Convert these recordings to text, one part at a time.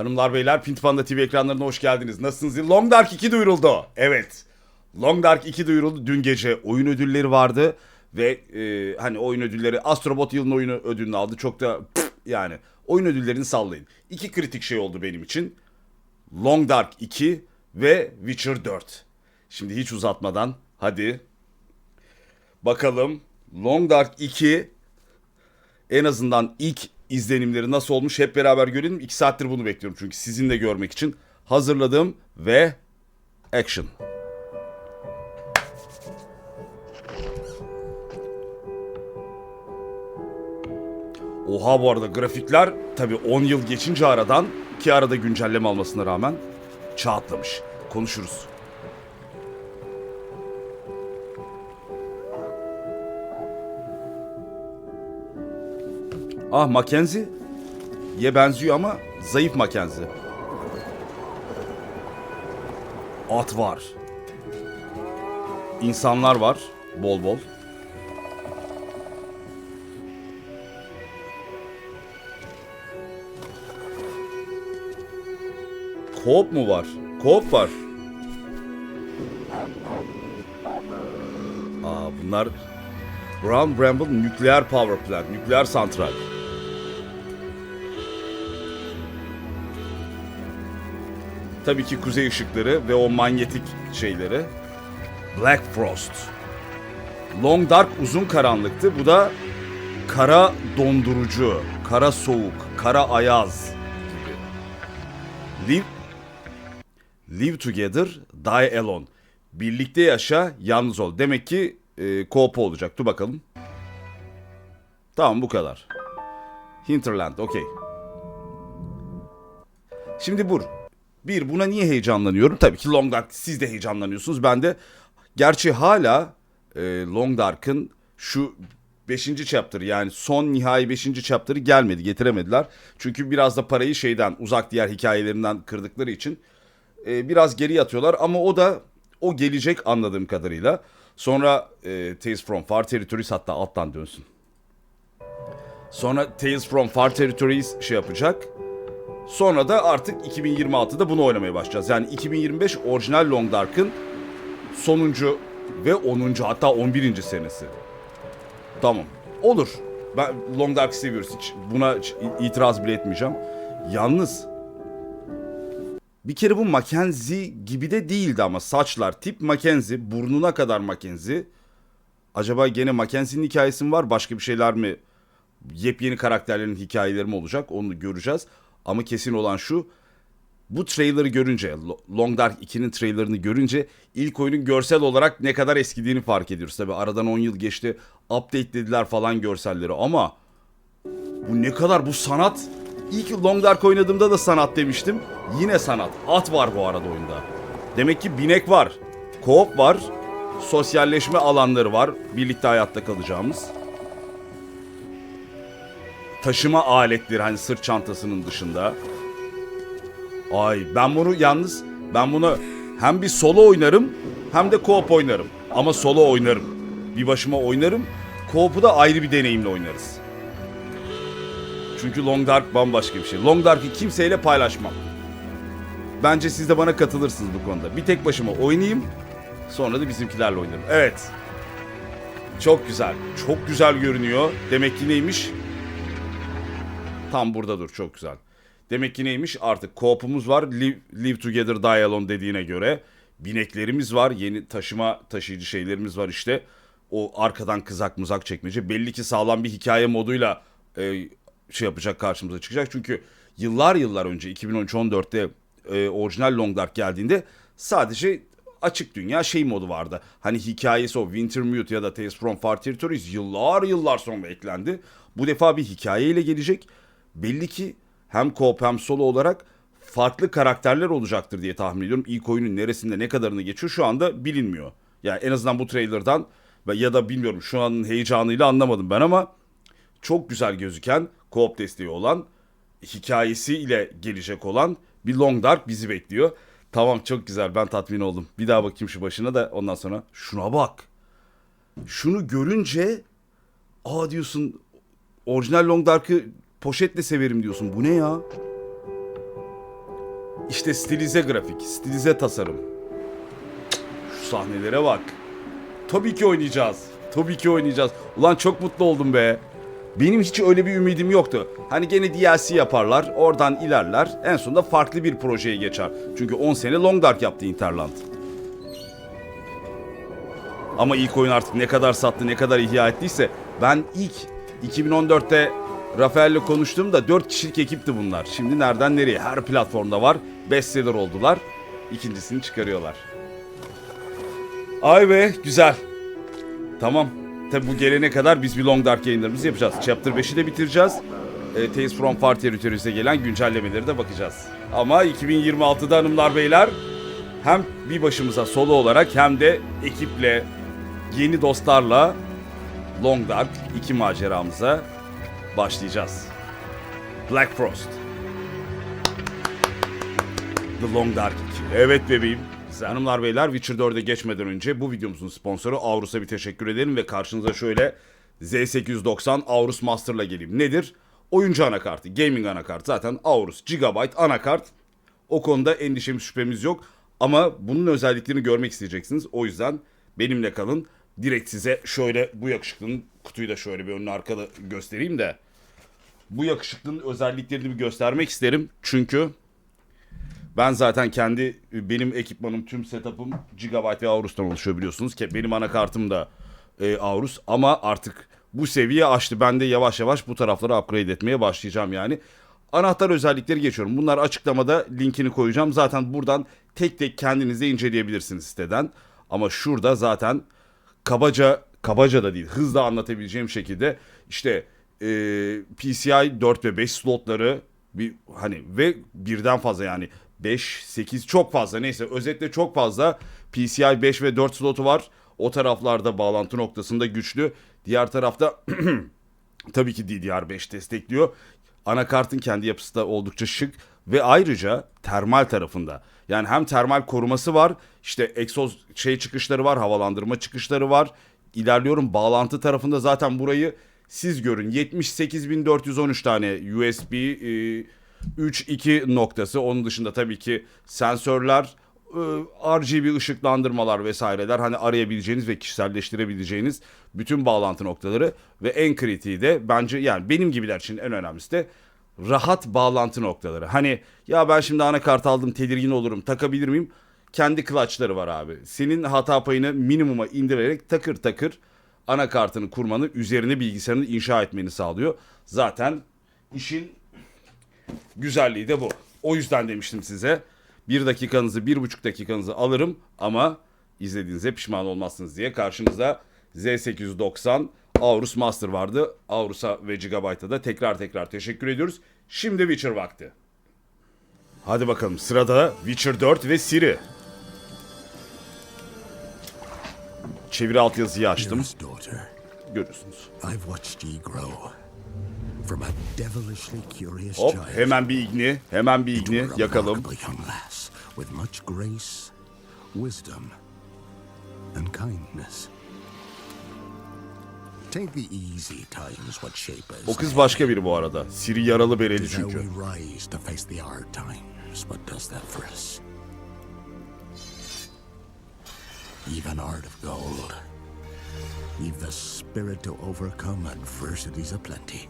Hanımlar beyler Pint Panda TV ekranlarına hoş geldiniz. Nasılsınız? Long Dark 2 duyuruldu. Evet. Long Dark 2 duyuruldu. Dün gece oyun ödülleri vardı. Ve e, hani oyun ödülleri Astrobot yılın oyunu ödülünü aldı. Çok da pff, yani oyun ödüllerini sallayın. İki kritik şey oldu benim için. Long Dark 2 ve Witcher 4. Şimdi hiç uzatmadan hadi bakalım Long Dark 2 en azından ilk izlenimleri nasıl olmuş hep beraber görelim. 2 saattir bunu bekliyorum çünkü sizin de görmek için hazırladım ve action. Oha bu arada grafikler tabi 10 yıl geçince aradan ki arada güncelleme almasına rağmen çağ atlamış. Konuşuruz. Ah Mackenzie. Ye benziyor ama zayıf Mackenzie. At var. İnsanlar var. Bol bol. Koop mu var? Koop var. Aa bunlar Brown Bramble nükleer power plant, nükleer santral. Tabii ki kuzey ışıkları ve o manyetik şeyleri. Black Frost. Long Dark uzun karanlıktı. Bu da kara dondurucu, kara soğuk, kara ayaz gibi. Live, live together, die alone. Birlikte yaşa, yalnız ol. Demek ki e, co-op olacak. Dur bakalım. Tamam bu kadar. Hinterland, okey. Şimdi Bur. Bir, buna niye heyecanlanıyorum? Tabii ki Long Dark siz de heyecanlanıyorsunuz. Ben de gerçi hala e, Long Dark'ın şu 5. chapter yani son nihai 5. chapter'ı gelmedi, getiremediler. Çünkü biraz da parayı şeyden uzak diğer hikayelerinden kırdıkları için e, biraz geri atıyorlar ama o da o gelecek anladığım kadarıyla. Sonra e, Tales from Far Territories hatta alttan dönsün. Sonra Tales from Far Territories şey yapacak. Sonra da artık 2026'da bunu oynamaya başlayacağız. Yani 2025 orijinal Long Dark'ın sonuncu ve 10. hatta 11. senesi. Tamam. Olur. Ben Long Dark seviyoruz hiç. Buna itiraz bile etmeyeceğim. Yalnız bir kere bu Mackenzie gibi de değildi ama saçlar tip Mackenzie, burnuna kadar Mackenzie. Acaba gene Mackenzie'nin hikayesi mi var? Başka bir şeyler mi? Yepyeni karakterlerin hikayeleri mi olacak? Onu göreceğiz. Ama kesin olan şu. Bu trailer'ı görünce, Lo- Long Dark 2'nin trailer'ını görünce ilk oyunun görsel olarak ne kadar eskidiğini fark ediyoruz. Tabi aradan 10 yıl geçti. Update dediler falan görselleri ama bu ne kadar bu sanat. İlk Long Dark oynadığımda da sanat demiştim. Yine sanat. At var bu arada oyunda. Demek ki binek var. Koop var. Sosyalleşme alanları var. Birlikte hayatta kalacağımız. Taşıma aletleri hani sırt çantasının dışında. Ay ben bunu yalnız ben bunu hem bir solo oynarım hem de co-op oynarım. Ama solo oynarım. Bir başıma oynarım. Co-op'u da ayrı bir deneyimle oynarız. Çünkü Long Dark bambaşka bir şey. Long Dark'ı kimseyle paylaşmam. Bence siz de bana katılırsınız bu konuda. Bir tek başıma oynayayım. Sonra da bizimkilerle oynarım. Evet. Çok güzel. Çok güzel görünüyor. Demek ki neymiş? Tam burada dur. Çok güzel. Demek ki neymiş? Artık co-op'umuz var. Live, live together, die alone dediğine göre. Bineklerimiz var. Yeni taşıma taşıyıcı şeylerimiz var işte. O arkadan kızak mızak çekmece. Belli ki sağlam bir hikaye moduyla e, şey yapacak karşımıza çıkacak. Çünkü yıllar yıllar önce 2013-14'te e, orijinal Long Dark geldiğinde sadece açık dünya şey modu vardı. Hani hikayesi o Wintermute ya da Tales from Far Territories yıllar yıllar sonra eklendi. Bu defa bir hikayeyle gelecek. Belli ki hem co-op hem solo olarak farklı karakterler olacaktır diye tahmin ediyorum. İlk oyunun neresinde ne kadarını geçiyor şu anda bilinmiyor. Yani en azından bu trailer'dan ya da bilmiyorum şu anın heyecanıyla anlamadım ben ama çok güzel gözüken co-op desteği olan hikayesiyle gelecek olan bir Long Dark bizi bekliyor. Tamam çok güzel ben tatmin oldum. Bir daha bakayım şu başına da ondan sonra şuna bak. Şunu görünce aa diyorsun orijinal Long Dark'ı poşetle severim diyorsun. Bu ne ya? İşte stilize grafik, stilize tasarım. Şu sahnelere bak. Tabii ki oynayacağız. Tabii ki oynayacağız. Ulan çok mutlu oldum be. Benim hiç öyle bir ümidim yoktu. Hani gene DLC yaparlar, oradan ilerler. En sonunda farklı bir projeye geçer. Çünkü 10 sene Long Dark yaptı Interland. Ama ilk oyun artık ne kadar sattı, ne kadar ihya ettiyse ben ilk 2014'te Rafael'le konuştuğumda 4 kişilik ekipti bunlar. Şimdi nereden nereye? Her platformda var. Bestseller oldular. İkincisini çıkarıyorlar. Ay be güzel. Tamam. Tabi bu gelene kadar biz bir Long Dark yayınlarımızı yapacağız. Chapter 5'i de bitireceğiz. E, Tales from Far Territories'e gelen güncellemeleri de bakacağız. Ama 2026'da hanımlar beyler hem bir başımıza solo olarak hem de ekiple, yeni dostlarla Long Dark 2 maceramıza başlayacağız. Black Frost. The Long Dark 2. Evet bebeğim. Güzel. Hanımlar beyler Witcher 4'e geçmeden önce bu videomuzun sponsoru Aurus'a bir teşekkür edelim ve karşınıza şöyle Z890 Aurus Master'la geleyim. Nedir? Oyuncu anakartı, gaming anakart. Zaten Aurus Gigabyte anakart. O konuda endişemiz şüphemiz yok. Ama bunun özelliklerini görmek isteyeceksiniz. O yüzden benimle kalın. Direkt size şöyle bu yakışıklının kutuyu da şöyle bir önüne arkada göstereyim de. Bu yakışıklının özelliklerini bir göstermek isterim. Çünkü ben zaten kendi benim ekipmanım tüm setup'ım Gigabyte ve Aorus'tan oluşuyor biliyorsunuz ki benim anakartım da e, Aorus ama artık bu seviye aştı. Ben de yavaş yavaş bu tarafları upgrade etmeye başlayacağım yani. Anahtar özellikleri geçiyorum. Bunlar açıklamada linkini koyacağım. Zaten buradan tek tek kendiniz de inceleyebilirsiniz siteden. Ama şurada zaten kabaca kabaca da değil hızla anlatabileceğim şekilde işte e, PCI 4 ve 5 slotları bir hani ve birden fazla yani 5 8 çok fazla neyse özetle çok fazla PCI 5 ve 4 slotu var. O taraflarda bağlantı noktasında güçlü. Diğer tarafta tabii ki DDR5 destekliyor. Anakartın kendi yapısı da oldukça şık ve ayrıca termal tarafında. Yani hem termal koruması var, işte egzoz şey çıkışları var, havalandırma çıkışları var. İlerliyorum bağlantı tarafında zaten burayı siz görün. 78.413 tane USB e, 3.2 noktası. Onun dışında tabii ki sensörler, e, RGB ışıklandırmalar vesaireler hani arayabileceğiniz ve kişiselleştirebileceğiniz bütün bağlantı noktaları ve en kritiği de bence yani benim gibiler için en önemlisi de rahat bağlantı noktaları. Hani ya ben şimdi anakart aldım tedirgin olurum takabilir miyim? Kendi clutchları var abi. Senin hata payını minimuma indirerek takır takır anakartını kurmanı üzerine bilgisayarını inşa etmeni sağlıyor. Zaten işin güzelliği de bu. O yüzden demiştim size. Bir dakikanızı, bir buçuk dakikanızı alırım ama izlediğinize pişman olmazsınız diye karşınızda Z890 Aorus Master vardı. Aorus'a ve Gigabyte'a da tekrar tekrar teşekkür ediyoruz. Şimdi Witcher vakti. Hadi bakalım sırada Witcher 4 ve Siri. Çeviri altyazıyı açtım. Curious Hop hemen bir igni, hemen bir igni yakalım. remarkable young lass with much grace, wisdom, and kindness. Take the easy times what shape us. O kız başka biri bu arada. Siri yaralı bereli çünkü. Even heart of gold. Leave the spirit to overcome adversities aplenty.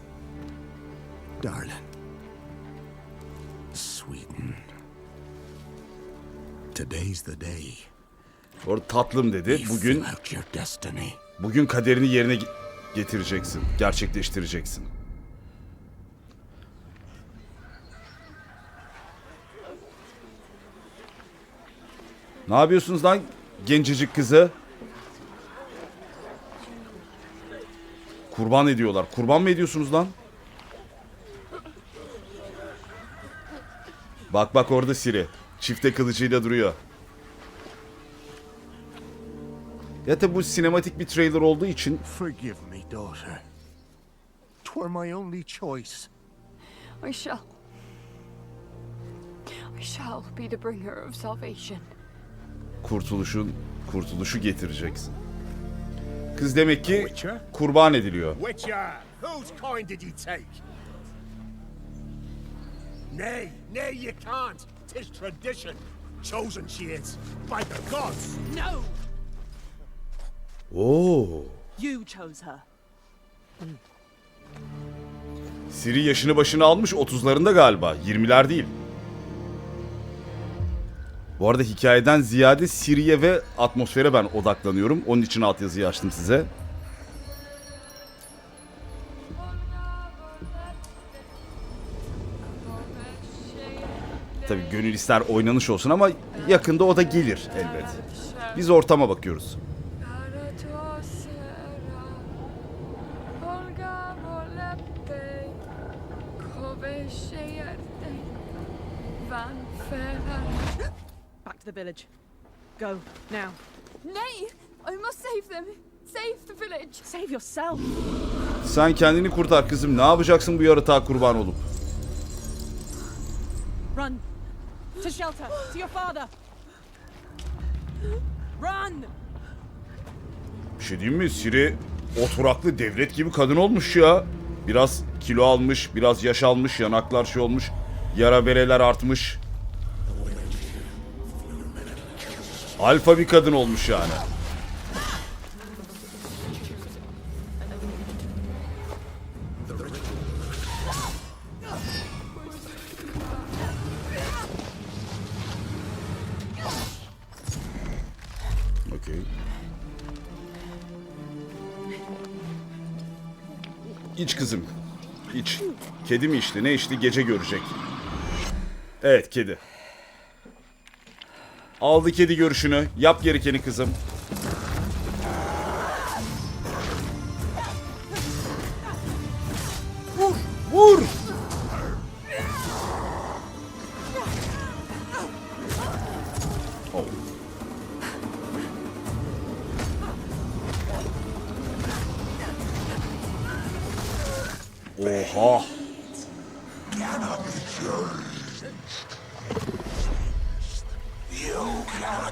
Darling. Sweeten. Today's the day. Orada tatlım dedi. Bugün bugün kaderini yerine ge- getireceksin. Gerçekleştireceksin. Ne yapıyorsunuz lan gencecik kızı? Kurban ediyorlar. Kurban mı ediyorsunuz lan? Bak bak orada Siri. Çifte kılıcıyla duruyor. Ya tabi bu sinematik bir trailer olduğu için Forgive me, daughter. Twere my only choice. I shall. I shall be the bringer of salvation. Kurtuluşun kurtuluşu getireceksin. Kız demek ki kurban ediliyor. Nay, nay, you can't. Tis tradition. Chosen she is. By the gods. No! Oo. You chose her. Siri yaşını başını almış 30'larında galiba. 20'ler değil. Bu arada hikayeden ziyade Siri'ye ve atmosfere ben odaklanıyorum. Onun için altyazıyı açtım size. Tabii gönül ister oynanış olsun ama yakında o da gelir elbet. Biz ortama bakıyoruz. Go, now. Nay! I must save them! Save the village! Save yourself. Sen kendini kurtar kızım. Ne yapacaksın bu yaratığa kurban olup? Run. To shelter. To your father. Run! Bir şey diyeyim mi? Siri oturaklı devlet gibi kadın olmuş ya. Biraz kilo almış, biraz yaş almış, yanaklar şey olmuş. Yara bereler artmış. Alfa bir kadın olmuş yani. Okey. İç kızım. İç. Kedi mi içti? Ne içti? Gece görecek. Evet kedi. Aldı kedi görüşünü. Yap gerekeni kızım. Vur! Vur! Oh. Oha!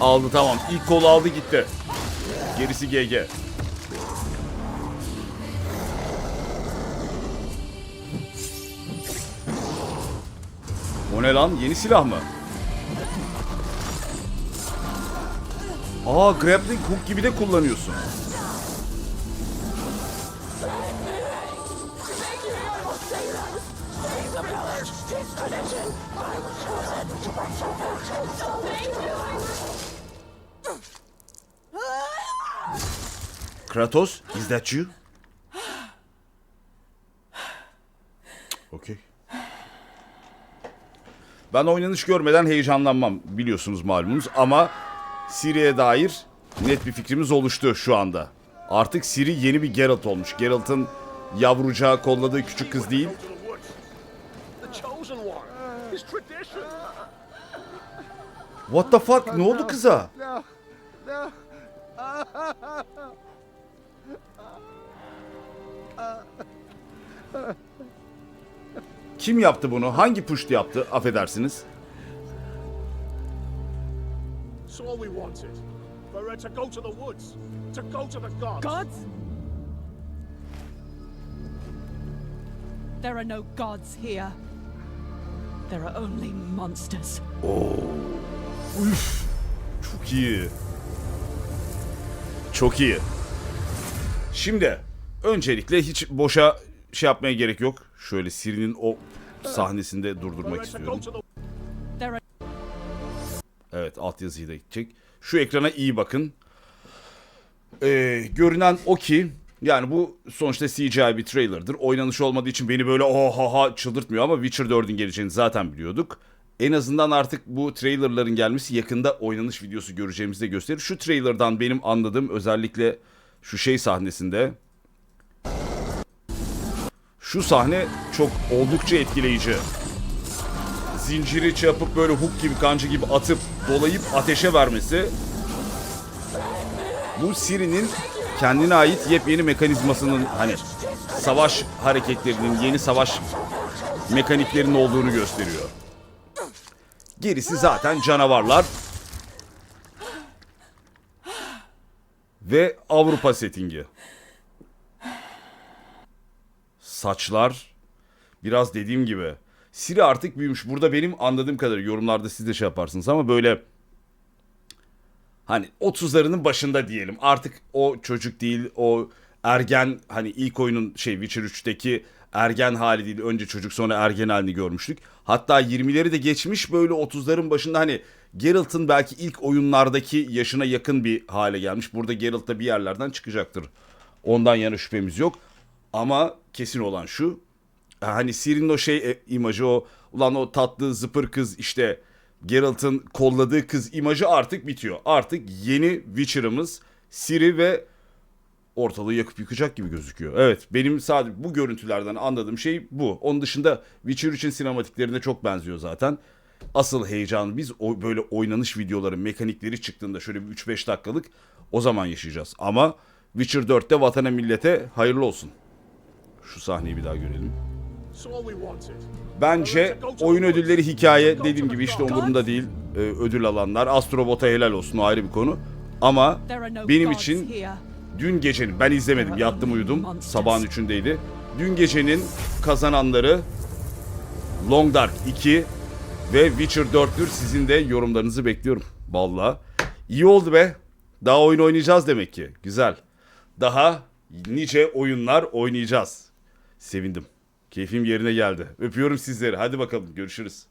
Aldı tamam. İlk kolu aldı gitti. Gerisi GG. O ne lan? Yeni silah mı? Aa grappling hook gibi de kullanıyorsun. Kratos, is that you? Okay. Ben oynanış görmeden heyecanlanmam biliyorsunuz malumunuz ama Siri'ye dair net bir fikrimiz oluştu şu anda. Artık Siri yeni bir Geralt olmuş. Geralt'ın yavrucağı kolladığı küçük kız değil. What the fuck? Ne oldu kıza? Kim yaptı bunu? Hangi puşt yaptı? Affedersiniz. All we wanted. For her to go to the woods. To go to the gods. Gods? There are no gods here. There are only monsters. Çok iyi. Çok iyi. Şimdi öncelikle hiç boşa şey yapmaya gerek yok. Şöyle Siri'nin o sahnesinde durdurmak istiyorum. Evet altyazıyı da gidecek. Şu ekrana iyi bakın. Ee, görünen o ki yani bu sonuçta CGI bir trailer'dır. Oynanış olmadığı için beni böyle oha ha çıldırtmıyor ama Witcher 4'ün geleceğini zaten biliyorduk. En azından artık bu trailerların gelmesi yakında oynanış videosu göreceğimizi de gösterir. Şu trailer'dan benim anladığım özellikle şu şey sahnesinde şu sahne çok oldukça etkileyici zinciri çapıp böyle hook gibi kancı gibi atıp dolayıp ateşe vermesi bu Siri'nin kendine ait yepyeni mekanizmasının hani savaş hareketlerinin yeni savaş mekaniklerin olduğunu gösteriyor. Gerisi zaten canavarlar. Ve Avrupa settingi. Saçlar biraz dediğim gibi. Siri artık büyümüş. Burada benim anladığım kadar yorumlarda siz de şey yaparsınız ama böyle hani 30'larının başında diyelim. Artık o çocuk değil, o ergen hani ilk oyunun şey Witcher 3'teki ergen hali değil. Önce çocuk sonra ergen halini görmüştük. Hatta 20'leri de geçmiş böyle 30'ların başında hani Geralt'ın belki ilk oyunlardaki yaşına yakın bir hale gelmiş. Burada Geralt da bir yerlerden çıkacaktır. Ondan yana şüphemiz yok. Ama kesin olan şu. Hani Ciri'nin o şey e, imajı o ulan o tatlı zıpır kız işte Geralt'ın kolladığı kız imajı artık bitiyor. Artık yeni Witcher'ımız Ciri ve ortalığı yakıp yıkacak gibi gözüküyor. Evet benim sadece bu görüntülerden anladığım şey bu. Onun dışında Witcher 3'ün sinematiklerine çok benziyor zaten. Asıl heyecanı biz o böyle oynanış videoları, mekanikleri çıktığında şöyle bir 3-5 dakikalık o zaman yaşayacağız. Ama Witcher 4'te vatana millete hayırlı olsun. Şu sahneyi bir daha görelim. Bence oyun ödülleri hikaye dediğim gibi işte umurumda değil. Ee, ödül alanlar. Astrobot'a helal olsun o ayrı bir konu. Ama benim için dün gecenin ben izlemedim yattım uyudum sabahın üçündeydi. Dün gecenin kazananları Long Dark 2 ve Witcher 4'tür. Sizin de yorumlarınızı bekliyorum. Valla. İyi oldu be. Daha oyun oynayacağız demek ki. Güzel. Daha nice oyunlar oynayacağız. Sevindim. Keyfim yerine geldi. Öpüyorum sizleri. Hadi bakalım görüşürüz.